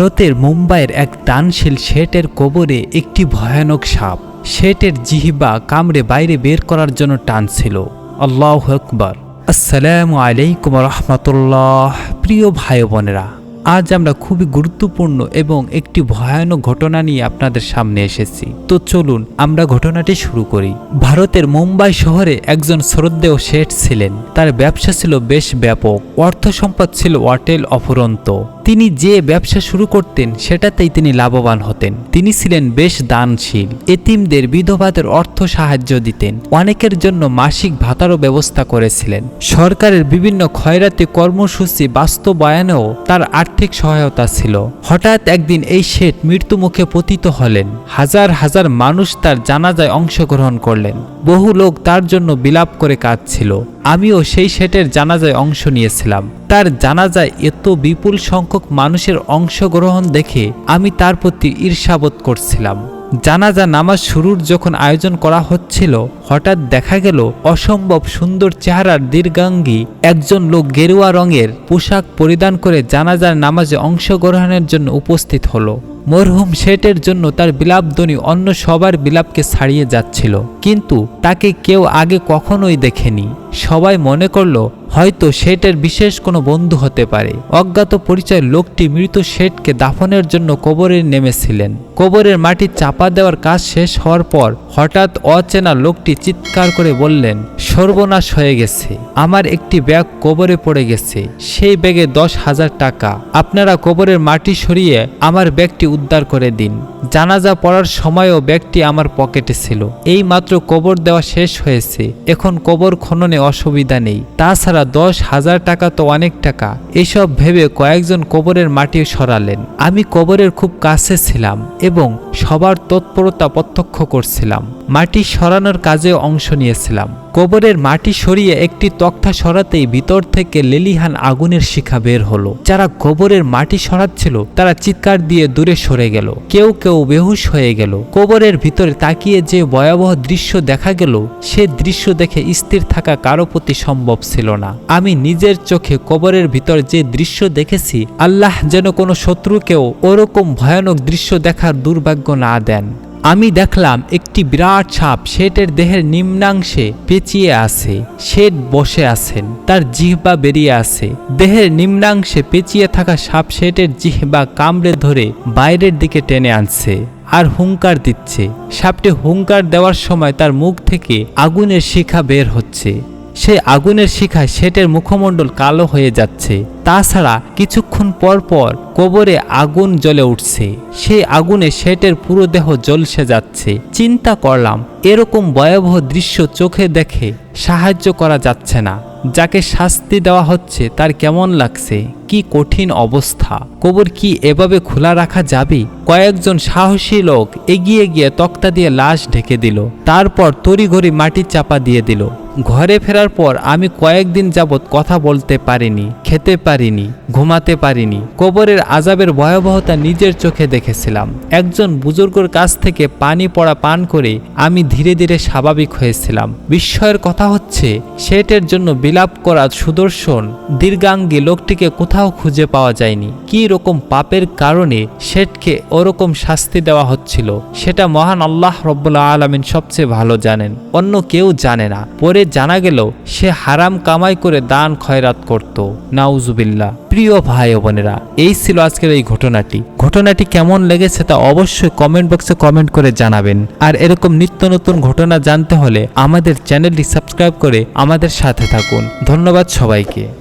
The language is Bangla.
ভারতের মুম্বাইয়ের এক দানশীল শেটের কবরে একটি ভয়ানক সাপ। শেটের জিহিবা কামড়ে বাইরে বের করার জন্য টানছিল। আল্লাহ আকবর। আসসালামু আলাইকুম রহমতুল্লাহ। প্রিয় ভাই বোনেরা আজ আমরা খুবই গুরুত্বপূর্ণ এবং একটি ভয়ানক ঘটনা নিয়ে আপনাদের সামনে এসেছি। তো চলুন আমরা ঘটনাটি শুরু করি। ভারতের মুম্বাই শহরে একজন শ্রদ্ধেয় শেঠ ছিলেন। তার ব্যবসা ছিল বেশ ব্যাপক। অর্থ সম্পদ ছিল অটেল অফুরন্ত। তিনি যে ব্যবসা শুরু করতেন, সেটাতেই তিনি লাভবান হতেন। তিনি ছিলেন বেশ দানশীল। এতিমদের বিধবাদের অর্থ সাহায্য দিতেন। অনেকের জন্য মাসিক ভাতারও ব্যবস্থা করেছিলেন। সরকারের বিভিন্ন খয়রাতি কর্মসূচি বাস্তবায়নেও তার আর্থিক সহায়তা ছিল। হঠাৎ একদিন এই শেঠ মৃত্যুমুখে পতিত হলেন। হাজার হাজার মানুষ তার জানাজায় অংশগ্রহণ করলেন। বহু লোক তার জন্য বিলাপ করে কাঁদছিল। আমিও সেই শেঠের জানাজায় অংশ নিয়েছিলাম। তার জানাজায় এত বিপুল সংখ্যক মানুষের অংশগ্রহণ দেখে আমি তার প্রতি ঈর্ষাবোধ করছিলাম। জানাজা নামাজ শুরুর যখন আয়োজন করা হচ্ছিল, হঠাৎ দেখা গেল অসম্ভব সুন্দর চেহারার দীর্ঘাঙ্গী একজন লোক গেরুয়া রঙের পোশাক পরিধান করে জানাজার নামাজে অংশগ্রহণের জন্য উপস্থিত হলো। মরহুম শেটের জন্য তার বিলাপধ্বনি অন্য সবার বিলাপকে ছাড়িয়ে যাচ্ছিল, কিন্তু তাকে কেউ আগে কখনোই দেখেনি। সবাই মনে করল হয়তো শেটের বিশেষ কোনো বন্ধু হতে পারে। অজ্ঞাত পরিচয় লোকটি মৃত শেঠকে দাফনের জন্য কবরে নেমেছিলেন। কবরের মাটি চাপা দেওয়ার কাজ শেষ হওয়ার পর হঠাৎ অচেনা লোকটি চিৎকার করে বললেন, সর্বনাশ হয়ে গেছে। আমার একটি ব্যাগ কবরে পড়ে গেছে। সেই ব্যাগে দশ হাজার টাকা। আপনারা কবরের মাটি সরিয়ে আমার ব্যাগটি উদ্ধার করে দিন। জানাজা পড়ার সময়ও ব্যাগটি আমার পকেটে ছিল। এই মাত্র কবর দেওয়া শেষ হয়েছে। এখন কবর খননে অসুবিধা নেই। তাছাড়া দশ হাজার টাকা তো অনেক টাকা। এসব ভেবে কয়েকজন কবরের মাটি সরালেন। আমি কবরের খুব কাছে ছিলাম এবং সবার তৎপরতা প্রত্যক্ষ করছিলাম। মাটি সরানোর কাজে অংশ নিয়েছিলাম। কবরের মাটি সরিয়ে একটি তক্তা সরাতেই ভিতর থেকে লেলিহান আগুনের শিখা বের হলো। যারা কবরের মাটি সরাচ্ছিল, তারা চিৎকার দিয়ে দূরে সরে গেল। কেউ কেউ বেহুশ হয়ে গেল। কবরের ভিতরে তাকিয়ে যে ভয়াবহ দৃশ্য দেখা গেল, সে দৃশ্য দেখে স্থির থাকা কারও প্রতি সম্ভব ছিল না। আমি নিজের চোখে কবরের ভিতর যে দৃশ্য দেখেছি, আল্লাহ যেন কোনো শত্রুকেও ওরকম ভয়ানক দৃশ্য দেখার দুর্ভাগ্য না দেন। আমি দেখলাম একটি বিরাট সাপ শেটের দেহের নিম্নাংশে পেঁচিয়ে আছে। শেট বসে আছেন, তার জিহ্বা বেরিয়ে আছে। দেহের নিম্নাংশে পেঁচিয়ে থাকা সাপ শেটের জিহ্বা কামড়ে ধরে বাইরের দিকে টেনে আনছে আর হুঙ্কার দিচ্ছে। সাপটি হুঙ্কার দেওয়ার সময় তার মুখ থেকে আগুনের শিখা বের হচ্ছে। সেই আগুনের শিখায় শেটের মুখমণ্ডল কালো হয়ে যাচ্ছে। তাছাড়া কিছুক্ষণ পর পর কবরে আগুন জ্বলে উঠছে। সেই আগুনে শেটের পুরো দেহ জ্বলসে যাচ্ছে। চিন্তা করলাম, এরকম ভয়াবহ দৃশ্য চোখে দেখে সাহায্য করা যাচ্ছে না। যাকে শাস্তি দেওয়া হচ্ছে তার কেমন লাগছে? কি কঠিন অবস্থা। কবর কি এভাবে খোলা রাখা যাবে? কয়েকজন সাহসী লোক এগিয়ে গিয়ে তক্তা দিয়ে লাশ ঢেকে দিল। তারপর তড়িঘড়ি মাটি চাপা দিয়ে দিল। ঘরে ফেরার পর আমি কয়েকদিন যাবৎ কথা বলতে পারিনি, খেতে পারিনি, ঘুমাতে পারিনি। কবরের আজাবের ভয়াবহতা নিজের চোখে দেখেছিলাম। একজন বুজুর্গর কাছ থেকে পানি পড়া পান করে আমি ধীরে ধীরে স্বাভাবিক হয়েছিলাম। বিস্ময়ের কথা হচ্ছে শেটের জন্য বিলাপ করা সুদর্শন, দীর্ঘাঙ্গী লোকটিকে কোথাও খুঁজে পাওয়া যায়নি। কী রকম পাপের কারণে শেঠকে ওরকম শাস্তি দেওয়া হচ্ছিল, সেটা মহান আল্লাহ রব্বুল্লা আলমিন সবচেয়ে ভালো জানেন। অন্য কেউ জানে না। পরে জানা গেল, সে হারাম কামাই করে দান খয়রাত করত। নাউজুবিল্লা প্রিয় ভাই বোনেরা, এই ছিল আজকের এই ঘটনাটি। ঘটনাটি কেমন লেগেছে তা অবশ্যই কমেন্ট বক্সে কমেন্ট করে জানাবেন। আর এরকম নিত্য নতুন ঘটনা জানতে হলে আমাদের চ্যানেলটি সাবস্ক্রাইব করে আমাদের সাথে থাকুন। ধন্যবাদ সবাইকে।